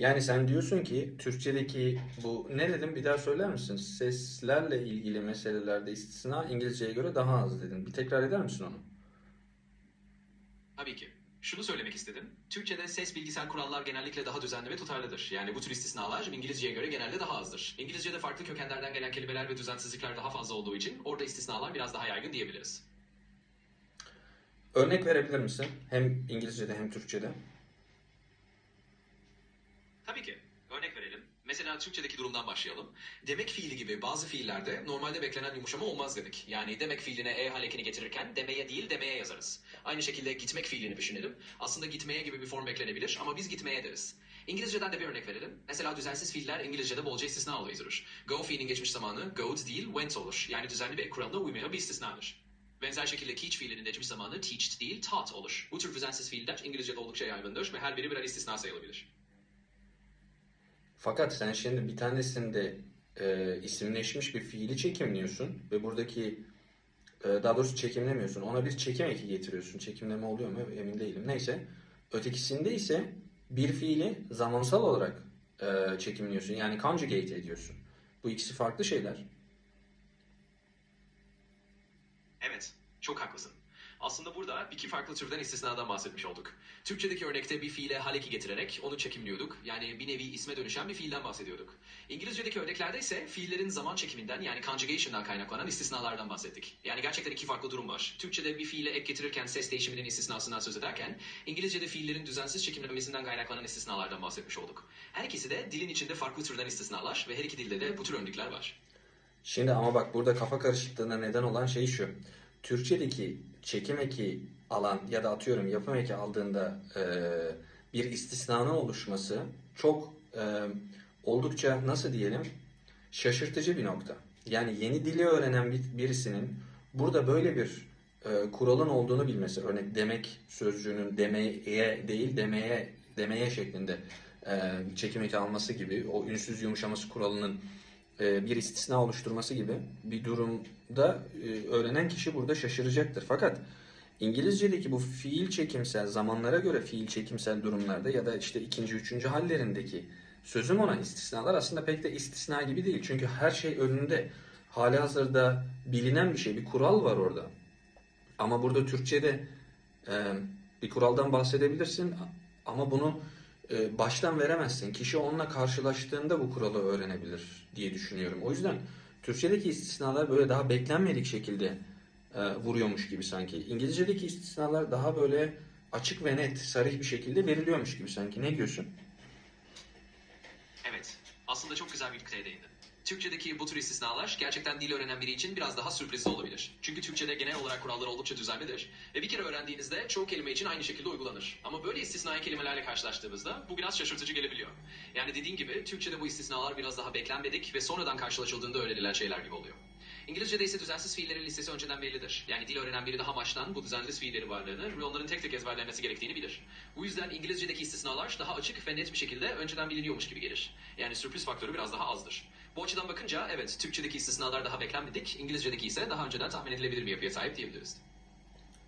Yani sen diyorsun ki Türkçedeki bu ne dedim bir daha söyler misin? Seslerle ilgili meselelerde istisna İngilizceye göre daha az dedin. Bir tekrar eder misin onu? Tabii ki. Şunu söylemek istedim. Türkçe'de ses bilgisel kurallar genellikle daha düzenli ve tutarlıdır. Yani bu tür istisnalar İngilizceye göre genelde daha azdır. İngilizce'de farklı kökenlerden gelen kelimeler ve düzensizlikler daha fazla olduğu için orada istisnalar biraz daha yaygın diyebiliriz. Örnek verebilir misin? Hem İngilizce'de hem Türkçe'de. Tabii ki. Örnek verelim. Mesela Türkçedeki durumdan başlayalım. Demek fiili gibi bazı fiillerde normalde beklenen yumuşama olmaz dedik. Yani demek fiiline e halekini getirirken demeye değil demeye yazarız. Aynı şekilde gitmek fiilini düşünelim. Aslında gitmeye gibi bir form beklenebilir ama biz gitmeye deriz. İngilizceden de bir örnek verelim. Mesela düzensiz fiiller İngilizce'de bolca istisna durur. Go fiilinin geçmiş zamanı go'd değil went olur. Yani düzenli bir kuralına uymayan bir istisnadır. Benzer şekilde teach fiilinin geçmiş zamanı teached değil taught olur. Bu tür düzensiz fiiller İngilizce'de oldukça yaygındır ve her biri birer istisna sayılabilir. Fakat sen şimdi bir tanesinde e, isimleşmiş bir fiili çekimliyorsun ve buradaki e, daha doğrusu çekimlemiyorsun. Ona bir çekim eki getiriyorsun. Çekimleme oluyor mu emin değilim. Neyse. Ötekisinde ise bir fiili zamansal olarak e, çekimliyorsun. Yani conjugate ediyorsun. Bu ikisi farklı şeyler. Evet, çok haklısın. Aslında burada iki farklı türden istisnadan bahsetmiş olduk. Türkçedeki örnekte bir fiile haleki getirerek onu çekimliyorduk. Yani bir nevi isme dönüşen bir fiilden bahsediyorduk. İngilizce'deki örneklerde ise fiillerin zaman çekiminden yani conjugation'dan kaynaklanan istisnalardan bahsettik. Yani gerçekten iki farklı durum var. Türkçede bir fiile ek getirirken ses değişiminin istisnasından söz ederken İngilizce'de fiillerin düzensiz çekimlenmesinden kaynaklanan istisnalardan bahsetmiş olduk. Her ikisi de dilin içinde farklı türden istisnalar ve her iki dilde de bu tür örnekler var. Şimdi ama bak burada kafa karışıklığına neden olan şey şu. Türkçedeki çekim eki alan ya da atıyorum yapım eki aldığında e, bir istisnanın oluşması çok e, oldukça nasıl diyelim şaşırtıcı bir nokta. Yani yeni dili öğrenen bir, birisinin burada böyle bir e, kuralın olduğunu bilmesi. Örnek demek sözcüğünün demeye değil demeye demeye şeklinde e, çekim eki alması gibi o ünsüz yumuşaması kuralının bir istisna oluşturması gibi bir durumda e, öğrenen kişi burada şaşıracaktır. Fakat İngilizce'deki bu fiil çekimsel zamanlara göre fiil çekimsel durumlarda ya da işte ikinci, üçüncü hallerindeki sözüm ona istisnalar aslında pek de istisna gibi değil. Çünkü her şey önünde hali hazırda bilinen bir şey, bir kural var orada. Ama burada Türkçe'de e, bir kuraldan bahsedebilirsin ama bunu e, baştan veremezsin. Kişi onunla karşılaştığında bu kuralı öğrenebilir diye düşünüyorum. O yüzden Türkçedeki istisnalar böyle daha beklenmedik şekilde e, vuruyormuş gibi sanki. İngilizce'deki istisnalar daha böyle açık ve net, sarih bir şekilde veriliyormuş gibi sanki. Ne diyorsun? Evet, aslında çok güzel bir noktaya değindin. Türkçedeki bu tür istisnalar gerçekten dil öğrenen biri için biraz daha sürprizli olabilir. Çünkü Türkçede genel olarak kurallar oldukça düzenlidir. Ve bir kere öğrendiğinizde çoğu kelime için aynı şekilde uygulanır. Ama böyle istisnai kelimelerle karşılaştığımızda bu biraz şaşırtıcı gelebiliyor. Yani dediğim gibi Türkçede bu istisnalar biraz daha beklenmedik ve sonradan karşılaşıldığında öğrenilen şeyler gibi oluyor. İngilizce'de ise düzensiz fiillerin listesi önceden bellidir. Yani dil öğrenen biri daha baştan bu düzensiz fiillerin varlığını ve onların tek tek ezberlenmesi gerektiğini bilir. Bu yüzden İngilizce'deki istisnalar daha açık ve net bir şekilde önceden biliniyormuş gibi gelir. Yani sürpriz faktörü biraz daha azdır. Bu açıdan bakınca evet Türkçedeki istisnalar daha beklenmedik, İngilizce'deki ise daha önceden tahmin edilebilir bir yapıya sahip diyebiliriz.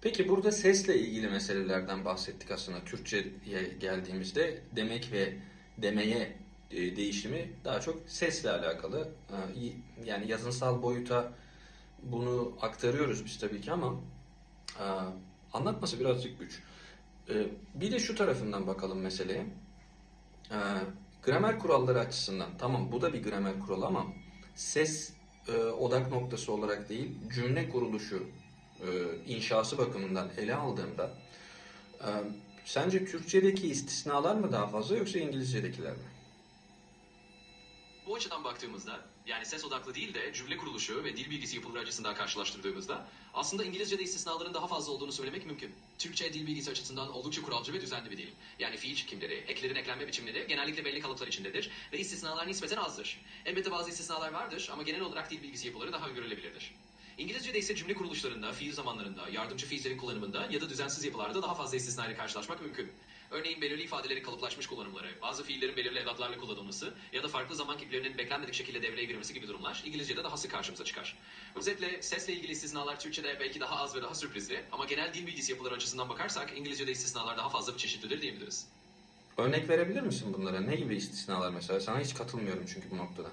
Peki burada sesle ilgili meselelerden bahsettik aslında. Türkçe'ye geldiğimizde demek ve demeye e, değişimi daha çok sesle alakalı. E, Yani yazınsal boyuta bunu aktarıyoruz biz tabii ki ama e, anlatması birazcık güç. Bir de şu tarafından bakalım meseleye. Gramer kuralları açısından tamam bu da bir gramer kuralı ama ses e, odak noktası olarak değil cümle kuruluşu e, inşası bakımından ele aldığımda e, sence Türkçedeki istisnalar mı daha fazla yoksa İngilizcedekiler mi? Bu açıdan baktığımızda, yani ses odaklı değil de cümle kuruluşu ve dil bilgisi yapıları açısından karşılaştırdığımızda aslında İngilizce'de istisnaların daha fazla olduğunu söylemek mümkün. Türkçe dil bilgisi açısından oldukça kuralcı ve düzenli bir dil. Yani fiil çekimleri, eklerin eklenme biçimleri genellikle belli kalıplar içindedir ve istisnalar nispeten azdır. Elbette bazı istisnalar vardır ama genel olarak dil bilgisi yapıları daha öngörülebilirdir. İngilizce'de ise cümle kuruluşlarında, fiil zamanlarında, yardımcı fiillerin kullanımında ya da düzensiz yapılarda daha fazla istisna ile karşılaşmak mümkün. Örneğin belirli ifadelerin kalıplaşmış kullanımları, bazı fiillerin belirli edatlarla kullanılması ya da farklı zaman kiplerinin beklenmedik şekilde devreye girmesi gibi durumlar İngilizce'de daha sık karşımıza çıkar. Özetle sesle ilgili istisnalar Türkçe'de belki daha az ve daha sürprizli ama genel dil bilgisi yapıları açısından bakarsak İngilizce'de istisnalar daha fazla bir çeşitlidir diyebiliriz. Örnek verebilir misin bunlara? Ne gibi istisnalar mesela? Sana hiç katılmıyorum çünkü bu noktada.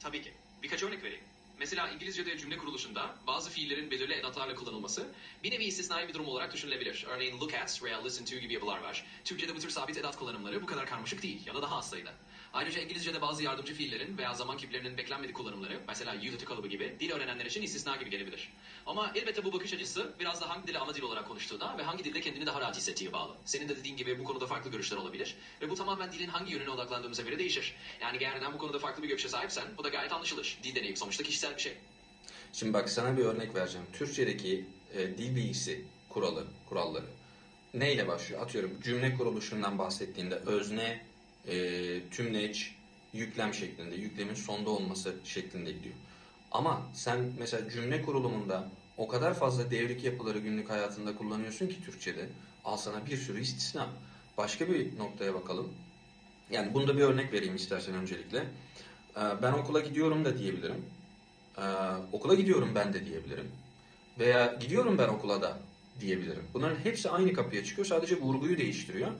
Tabii ki. Birkaç örnek vereyim. Mesela İngilizce'de cümle kuruluşunda bazı fiillerin belirli edatlarla kullanılması bir nevi istisnai bir durum olarak düşünülebilir. Örneğin look at veya listen to gibi yapılar var. Türkçe'de bu tür sabit edat kullanımları bu kadar karmaşık değil ya da daha az sayıda. Ayrıca İngilizce'de bazı yardımcı fiillerin veya zaman kiplerinin beklenmedik kullanımları, mesela you kalıbı gibi dil öğrenenler için istisna gibi gelebilir. Ama elbette bu bakış açısı biraz da hangi dili ana dil olarak konuştuğuna ve hangi dilde kendini daha rahat hissettiğine bağlı. Senin de dediğin gibi bu konuda farklı görüşler olabilir ve bu tamamen dilin hangi yönüne odaklandığımıza göre değişir. Yani gerçekten bu konuda farklı bir görüşe sahipsen bu da gayet anlaşılır. Dil deneyim sonuçta kişisel bir şey. Şimdi bak sana bir örnek vereceğim. Türkçedeki e, dil bilgisi kuralı, kuralları neyle başlıyor? Atıyorum cümle kuruluşundan bahsettiğinde özne, e, tümleç, yüklem şeklinde, yüklemin sonda olması şeklinde gidiyor. Ama sen mesela cümle kurulumunda o kadar fazla devrik yapıları günlük hayatında kullanıyorsun ki Türkçe'de. Al sana bir sürü istisna. Başka bir noktaya bakalım. Yani bunda bir örnek vereyim istersen öncelikle. Ee, Ben okula gidiyorum da diyebilirim. Ee, okula gidiyorum ben de diyebilirim. Veya gidiyorum ben okula da diyebilirim. Bunların hepsi aynı kapıya çıkıyor. Sadece vurguyu değiştiriyor.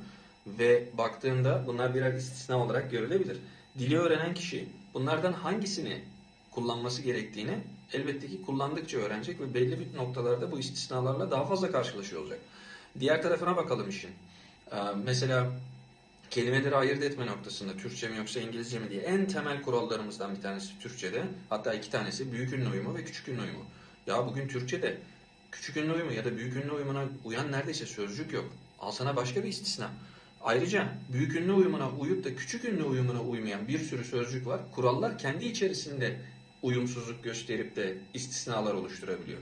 Ve baktığında bunlar birer istisna olarak görülebilir. Dili öğrenen kişi bunlardan hangisini kullanması gerektiğini elbette ki kullandıkça öğrenecek ve belli bir noktalarda bu istisnalarla daha fazla karşılaşıyor olacak. Diğer tarafına bakalım işin. Ee, Mesela kelimeleri ayırt etme noktasında Türkçe mi yoksa İngilizce mi diye en temel kurallarımızdan bir tanesi Türkçe'de. Hatta iki tanesi büyük ünlü uyumu ve küçük ünlü uyumu. Ya bugün Türkçe'de küçük ünlü uyumu ya da büyük ünlü uyumuna uyan neredeyse sözcük yok. Al sana başka bir istisna. Ayrıca büyük ünlü uyumuna uyup da küçük ünlü uyumuna uymayan bir sürü sözcük var. Kurallar kendi içerisinde uyumsuzluk gösterip de istisnalar oluşturabiliyor.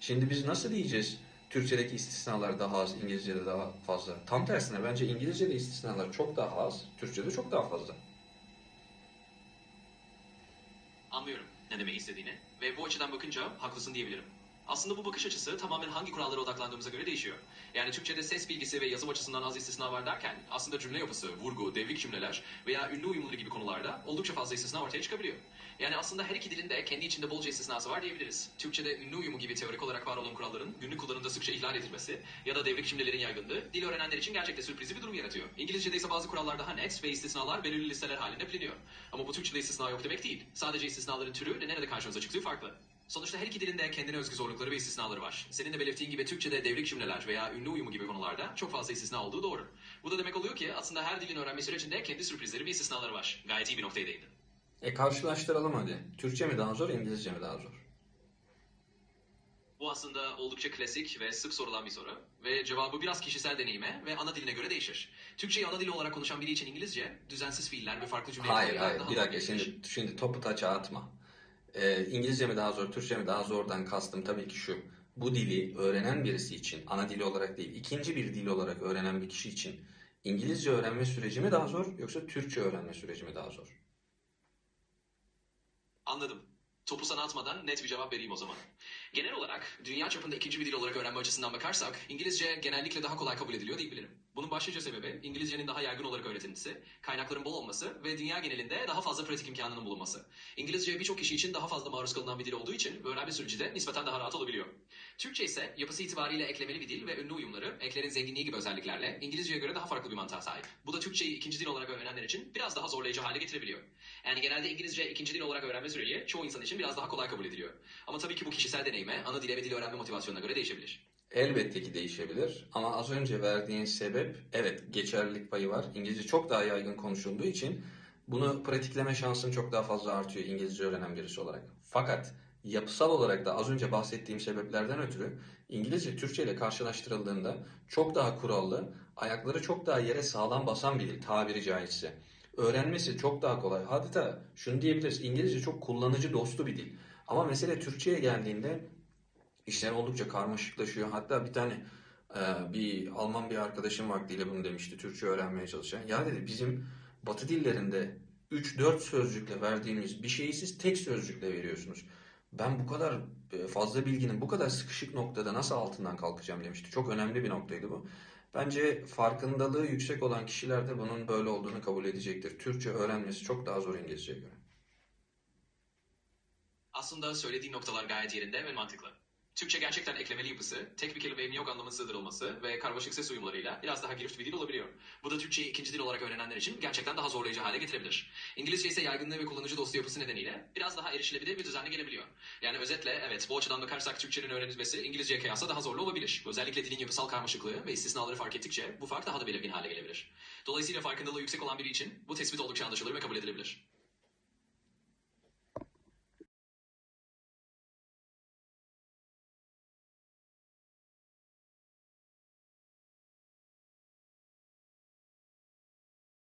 Şimdi biz nasıl diyeceğiz Türkçedeki istisnalar daha az, İngilizce'de daha fazla? Tam tersine bence İngilizce'de istisnalar çok daha az, Türkçe'de çok daha fazla. Anlıyorum ne demek istediğini ve bu açıdan bakınca haklısın diyebilirim. Aslında bu bakış açısı tamamen hangi kurallara odaklandığımıza göre değişiyor. Yani Türkçe'de ses bilgisi ve yazım açısından az istisna var derken aslında cümle yapısı, vurgu, devrik cümleler veya ünlü uyumları gibi konularda oldukça fazla istisna ortaya çıkabiliyor. Yani aslında her iki dilin de kendi içinde bolca istisnası var diyebiliriz. Türkçe'de ünlü uyumu gibi teorik olarak var olan kuralların günlük kullanımda sıkça ihlal edilmesi ya da devrik cümlelerin yaygınlığı dil öğrenenler için gerçekten sürprizi bir durum yaratıyor. İngilizce'de ise bazı kurallar daha net ve istisnalar belirli listeler halinde biliniyor. Ama bu Türkçe'de istisna yok demek değil. Sadece istisnaların türü ve nerede karşımıza çıktığı farklı. Sonuçta her iki dilin de kendine özgü zorlukları ve istisnaları var. Senin de belirttiğin gibi Türkçe'de devrik cümleler veya ünlü uyumu gibi konularda çok fazla istisna olduğu doğru. Bu da demek oluyor ki aslında her dilin öğrenme sürecinde kendi sürprizleri ve istisnaları var. Gayet iyi bir noktaya değindin. E karşılaştıralım hadi. Türkçe mi daha zor, İngilizce mi daha zor? Bu aslında oldukça klasik ve sık sorulan bir soru. Ve cevabı biraz kişisel deneyime ve ana diline göre değişir. Türkçeyi ana dili olarak konuşan biri için İngilizce, düzensiz fiiller ve farklı cümleler Hayır hayır bir dakika şimdi, şimdi topu taça atma. Ee, İngilizce mi daha zor, Türkçe mi daha zordan kastım tabii ki şu. Bu dili öğrenen birisi için, ana dili olarak değil, ikinci bir dil olarak öğrenen bir kişi için İngilizce öğrenme süreci mi daha zor yoksa Türkçe öğrenme süreci mi daha zor? Anladım. Topu sana atmadan net bir cevap vereyim o zaman. Genel olarak dünya çapında ikinci bir dil olarak öğrenme açısından bakarsak İngilizce genellikle daha kolay kabul ediliyor diyebilirim. Bunun başlıca sebebi İngilizcenin daha yaygın olarak öğretilmesi, kaynakların bol olması ve dünya genelinde daha fazla pratik imkanının bulunması. İngilizce birçok kişi için daha fazla maruz kalınan bir dil olduğu için öğrenme süreci de nispeten daha rahat olabiliyor. Türkçe ise yapısı itibariyle eklemeli bir dil ve ünlü uyumları, eklerin zenginliği gibi özelliklerle İngilizceye göre daha farklı bir mantığa sahip. Bu da Türkçeyi ikinci dil olarak öğrenenler için biraz daha zorlayıcı hale getirebiliyor. Yani genelde İngilizce ikinci dil olarak öğrenme süreci çoğu insan için biraz daha kolay kabul ediliyor. Ama tabii ki bu kişisel deneyime, ana dile ve dil öğrenme motivasyonuna göre değişebilir. Elbette ki değişebilir ama az önce verdiğin sebep evet geçerlilik payı var. İngilizce çok daha yaygın konuşulduğu için bunu pratikleme şansın çok daha fazla artıyor İngilizce öğrenen birisi olarak. Fakat yapısal olarak da az önce bahsettiğim sebeplerden ötürü İngilizce Türkçe ile karşılaştırıldığında çok daha kurallı, ayakları çok daha yere sağlam basan bir dil tabiri caizse. Öğrenmesi çok daha kolay. Hatta şunu diyebiliriz İngilizce çok kullanıcı dostu bir dil. Ama mesele Türkçe'ye geldiğinde İşler oldukça karmaşıklaşıyor. Hatta bir tane e, bir Alman bir arkadaşım vaktiyle bunu demişti. Türkçe öğrenmeye çalışan. Ya dedi bizim Batı dillerinde 3-4 sözcükle verdiğimiz bir şeyi siz tek sözcükle veriyorsunuz. Ben bu kadar e, fazla bilginin bu kadar sıkışık noktada nasıl altından kalkacağım demişti. Çok önemli bir noktaydı bu. Bence farkındalığı yüksek olan kişiler de bunun böyle olduğunu kabul edecektir. Türkçe öğrenmesi çok daha zor İngilizceye göre. Aslında söylediğin noktalar gayet yerinde ve mantıklı. Türkçe gerçekten eklemeli yapısı, tek bir kelimenin yok anlamın sığdırılması ve karmaşık ses uyumlarıyla biraz daha girift bir dil olabiliyor. Bu da Türkçeyi ikinci dil olarak öğrenenler için gerçekten daha zorlayıcı hale getirebilir. İngilizce ise yaygınlığı ve kullanıcı dostu yapısı nedeniyle biraz daha erişilebilir ve düzenli gelebiliyor. Yani özetle evet bu açıdan bakarsak Türkçenin öğrenilmesi İngilizceye kıyasla daha zorlu olabilir. Özellikle dilin yapısal karmaşıklığı ve istisnaları fark ettikçe bu fark daha da belirgin hale gelebilir. Dolayısıyla farkındalığı yüksek olan biri için bu tespit oldukça anlaşılır ve kabul edilebilir.